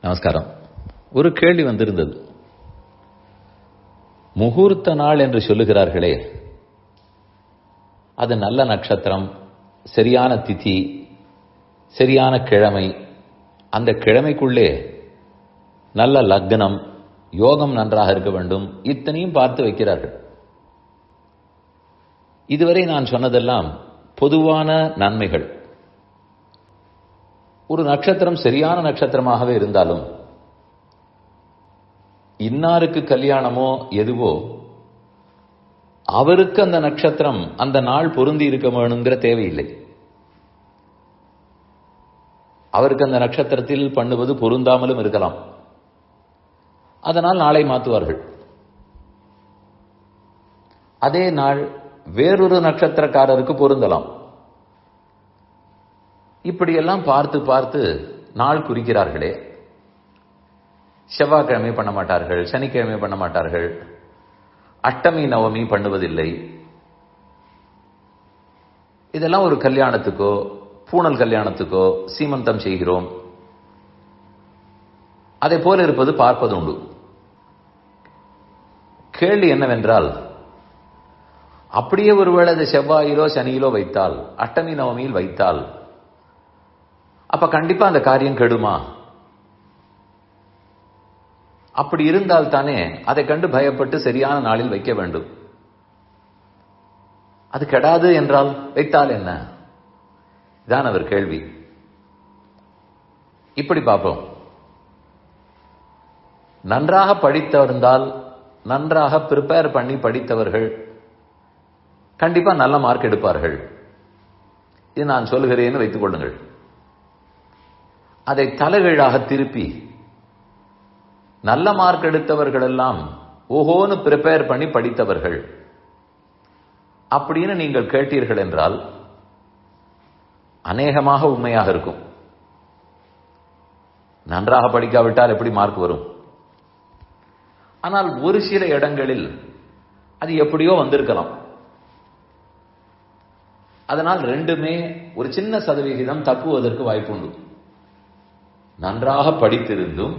நமஸ்காரம். ஒரு கேள்வி வந்திருந்தது. முகூர்த்த நாள் என்று சொல்லுகிறார்களே அது நல்ல நட்சத்திரம் சரியான திதி சரியான கிழமை அந்த கிழமைக்குள்ளே நல்ல லக்னம் யோகம் நன்றாக இருக்க வேண்டும் இத்தனையும் பார்த்து வைக்கிறார்கள். இதுவரை நான் சொன்னதெல்லாம் பொதுவான நன்மைகள். ஒரு நட்சத்திரம் சரியான நட்சத்திரமாகவே இருந்தாலும் இன்னாருக்கு கல்யாணமோ எதுவோ அவருக்கு அந்த நட்சத்திரம் அந்த நாள் பொருந்தி இருக்க வேணுங்கிற தேவையில்லை. அவருக்கு அந்த நட்சத்திரத்தில் பண்ணுவது பொருந்தாமலும் இருக்கலாம். அதனால் நாளை மாற்றுவார்கள் அதே நாள் வேறொரு நட்சத்திரக்காரருக்கு பொருந்தலாம். இப்படியெல்லாம் பார்த்து பார்த்து நாள் குறிக்கிறார்களே. செவ்வாய்க்கிழமை பண்ண மாட்டார்கள் சனிக்கிழமை பண்ண மாட்டார்கள். அஷ்டமி நவமி பண்ணுவதில்லை. இதெல்லாம் ஒரு கல்யாணத்துக்கோ பூணல் கல்யாணத்துக்கோ சீமந்தம் செய்கிறோம். அதை போல இருப்பது பார்ப்பது உண்டு. கேள்வி என்னவென்றால் அப்படியே ஒருவேளை அது செவ்வாயிலோ சனியிலோ வைத்தால் அட்டமி நவமியில் வைத்தால் அப்ப கண்டிப்பா அந்த காரியம் கெடுமா? அப்படி இருந்தால் தானே அதை கண்டு பயப்பட்டு சரியான நாளில் வைக்க வேண்டும். அது கெடாது என்றால் வைத்தால் என்ன? இதான் அவர் கேள்வி. இப்படி பார்ப்போம். நன்றாக படித்திருந்தால் நன்றாக ப்ரிப்பேர் பண்ணி படித்தவர்கள் கண்டிப்பா நல்ல மார்க் எடுப்பார்கள். இது நான் சொல்லுகிறேன்னு வைத்துக் கொள்ளுங்கள். அதை தலைகீழாக திருப்பி நல்ல மார்க் எடுத்தவர்கள் எல்லாம் ஓஹோன்னு ப்ரிப்பேர் பண்ணி படித்தவர்கள். அப்படின்னு நீங்கள் கேட்டீர்கள் என்றால் அநேகமாக உண்மையாக இருக்கும். நன்றாக படிக்காவிட்டால் எப்படி மார்க் வரும்? ஆனால் ஒரு சில இடங்களில் அது எப்படியோ வந்திருக்கலாம். அதனால் ரெண்டுமே ஒரு சின்ன சதவிகிதம் தப்புவதற்கு வாய்ப்பு உண்டு நன்றாக படித்திருந்தும்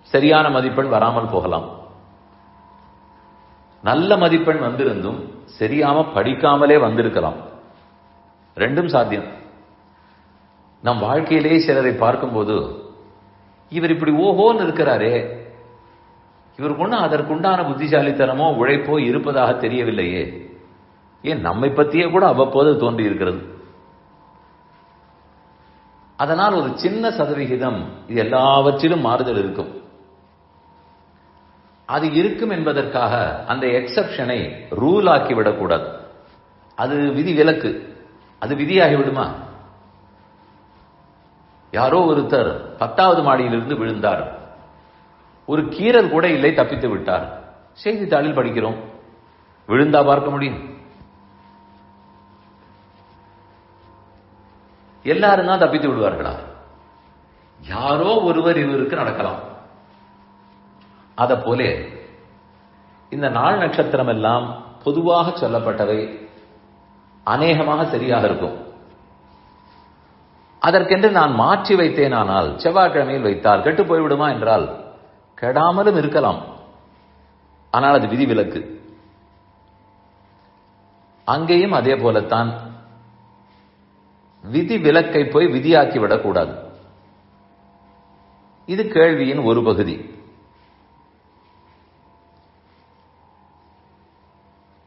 சரியான மதிப்பெண் வராமல் போகலாம். நல்ல மதிப்பெண் வந்திருந்தும் சரியாம படிக்காமலே வந்திருக்கலாம். ரெண்டும் சாத்தியம். நம் வாழ்க்கையிலே சிலரை பார்க்கும்போது இவர் இப்படி ஓஹோன்னு இருக்கிறாரே இவருக்கு ஒன்றும் அதற்குண்டான புத்திசாலித்தனமோ உழைப்போ இருப்பதாக தெரியவில்லையே. ஏன் நம்மை பற்றியே கூட அவ்வப்போது தோன்றி இருக்கிறது அதனால் ஒரு சின்ன சதவிகிதம் இது எல்லாவற்றிலும் மாறுதல் இருக்கும். அது இருக்கும் என்பதற்காக அந்த எக்ஸப்ஷனை ரூல் ஆக்கி விடக்கூடாது அது விதி விலக்கு அது விதியாகி விடுமா யாரோ ஒருத்தர் பத்தாவது மாடியிலிருந்து விழுந்தார். ஒரு கீரல் கூட இல்லை தப்பித்து விட்டார். செய்தித்தாளில் படிக்கிறோம். விழுந்தா பார்க்க முடியும். எல்லாரும் தான் தப்பித்து விடுவார்களா? யாரோ ஒருவர் இவருக்கு நடக்கலாம். அத போல இந்த நாள் நட்சத்திரம் எல்லாம் பொதுவாக சொல்லப்பட்டவை அநேகமாக சரியாக இருக்கும். அதற்கென்று நான் மாற்றி வைத்தேனானால் செவ்வாய்க்கிழமையில் வைத்தால் கெட்டு போய்விடுமா என்றால் கெடாமலும் இருக்கலாம். ஆனால் அது விதிவிலக்கு. அங்கேயும் அதே போலத்தான் விதி விலக்கை போய் விதியாக்கி விடக்கூடாது. இது கேள்வியின் ஒரு பகுதி.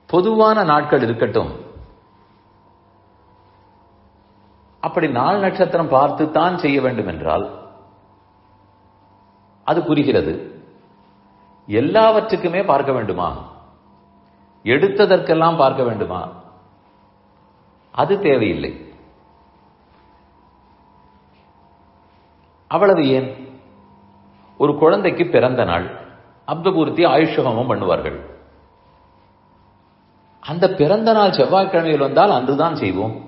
பொதுவான நாட்கள் இருக்கட்டும். அப்படி நாள் நட்சத்திரம் பார்த்து தான் செய்ய வேண்டும் என்றால் அது புரிகிறது. எல்லாவற்றுக்குமே பார்க்க வேண்டுமா? எடுத்ததற்கெல்லாம் பார்க்க வேண்டுமா? அது தேவையில்லை. அவ்வளவு ஏன்? ஒரு குழந்தைக்கு பிறந்த நாள் அப்தபூர்த்தி ஆயுஷகமும் பண்ணுவார்கள். அந்த பிறந்த நாள் செவ்வாய்க்கிழமையில் வந்தால் அன்றுதான் செய்வோம்.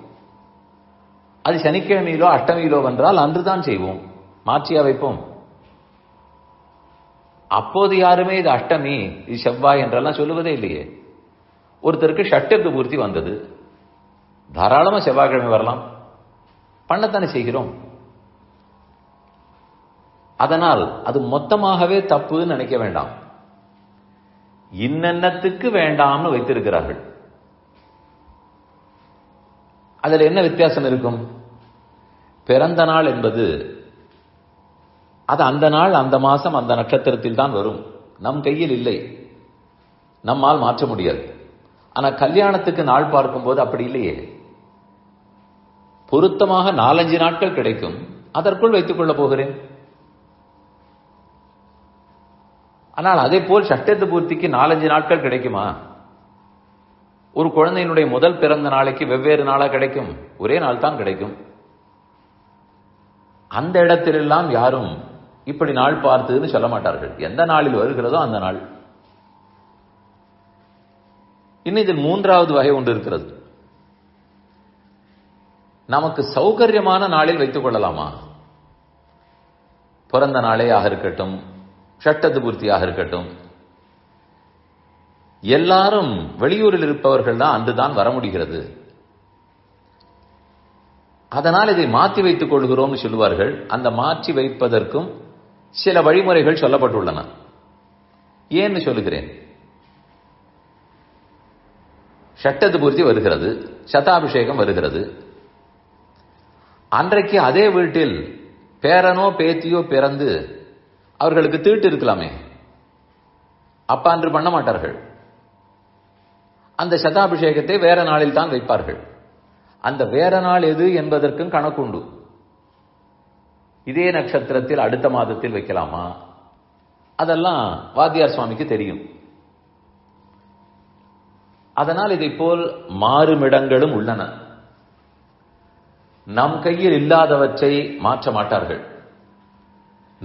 அது சனிக்கிழமையிலோ அஷ்டமியிலோ வந்தால் அன்றுதான் செய்வோம். மாற்றியா வைப்போம் அப்போது யாருமே இது அஷ்டமி இது செவ்வாய் என்றெல்லாம் சொல்லுவதே இல்லையே. ஒருத்தருக்கு ஷட்டப்து பூர்த்தி வந்தது. தாராளமா செவ்வாய்க்கிழமை வரலாம். பண்ணத்தானே செய்கிறோம். அதனால் அது மொத்தமாகவே தப்புன்னு நினைக்க வேண்டாம். இன்னென்னத்துக்கு வேண்டாம்னு வைத்திருக்கிறார்கள். அதில் என்ன வித்தியாசம் இருக்கும்? பிறந்த நாள் என்பது அது அந்த நாள் அந்த மாசம் அந்த நட்சத்திரத்தில் தான் வரும். நம் கையில் இல்லை. நம்மால் மாற்ற முடியாது. ஆனா கல்யாணத்துக்கு நாள் பார்க்கும்போது அப்படி இல்லையே. பொருத்தமாக நாலஞ்சு நாட்கள் கிடைக்கும். அதற்குள் வைத்துக் கொள்ளப் போகிறேன். ஆனால் அதே போல் சட்டத்து பூர்த்திக்கு நாலஞ்சு நாட்கள் கிடைக்குமா? ஒரு குழந்தையினுடைய முதல் பிறந்த நாளைக்கு வெவ்வேறு நாளா கிடைக்கும். ஒரே நாள் தான் கிடைக்கும். அந்த இடத்திலெல்லாம் யாரும் இப்படி நாள் பார்த்ததுன்னு சொல்ல மாட்டார்கள். எந்த நாளில் வருகிறதோ அந்த நாள். இன்னும் இதில் மூன்றாவது வகை ஒன்று இருக்கிறது. நமக்கு சௌகரியமான நாளில் வைத்துக் கொள்ளலாமா? பிறந்த நாளேயாக இருக்கட்டும். ஷட்டத்து பூர்த்தியாக இருக்கட்டும். எல்லாரும் வெளியூரில் இருப்பவர்கள் தான் அன்றுதான் வர முடிகிறது. அதனால் இதை மாற்றி வைத்துக் கொள்கிறோம் சொல்லுவார்கள். அந்த மாற்றி வைப்பதற்கும் சில வழிமுறைகள் சொல்லப்பட்டுள்ளன. ஏன்னு சொல்லுகிறேன். ஷட்டத்து பூர்த்தி வருகிறது. சதாபிஷேகம் வருகிறது. அன்றைக்கு அதே வீட்டில் பேரனோ பேத்தியோ பிறந்து அவர்களுக்கு தீட்டு இருக்கலாமே. அப்ப அன்று பண்ண மாட்டார்கள். அந்த சதாபிஷேகத்தை வேற நாளில் தான் வைப்பார்கள். அந்த வேற நாள் எது என்பதற்கும் கணக்குண்டு. இதே நட்சத்திரத்தில் அடுத்த மாதத்தில் வைக்கலாமா? அதெல்லாம் வாத்தியார் சுவாமிக்கு தெரியும். அதனால் இதை போல் மாறுமிடங்களும் உள்ளன. நம் கையில் இல்லாதவற்றை மாற்ற மாட்டார்கள்.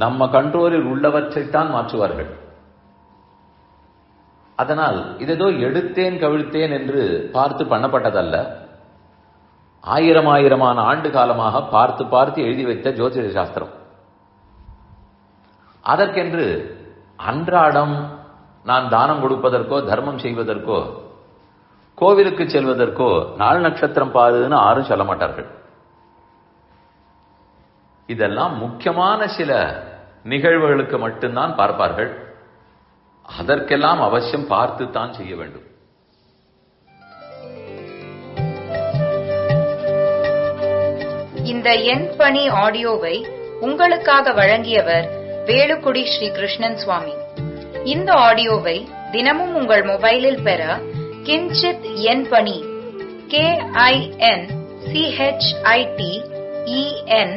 நம்ம கண்ட்ரோலில் உள்ளவற்றைத்தான் மாற்றுவார்கள். அதனால் இதேதோ எடுத்தேன் கவிழ்த்தேன் என்று பார்த்து பண்ணப்பட்டதல்ல. ஆயிரம் ஆயிரமான ஆண்டு காலமாக பார்த்து பார்த்து எழுதி வைத்த ஜோதிட சாஸ்திரம். அதற்கென்று அன்றாடம் நான் தானம் கொடுப்பதற்கோ தர்மம் செய்வதற்கோ கோவிலுக்கு செல்வதற்கோ நாள் நட்சத்திரம் பாருன்னு யாரும் சொல்ல மாட்டார்கள். இதெல்லாம் முக்கியமான சில நிகழ்வுகளுக்கு மட்டும்தான் பார்ப்பார்கள். அதற்கெல்லாம் அவசியம் பார்த்து தான் செய்ய வேண்டும். இந்த எண் பணி ஆடியோவை உங்களுக்காக வழங்கியவர் வேலுக்குடி ஸ்ரீ கிருஷ்ணன் சுவாமி. இந்த ஆடியோவை தினமும் உங்கள் மொபைலில் பெற கிஞ்சித் எண் பணி கே ஐ என் சிஹெச்ஐடி இஎன்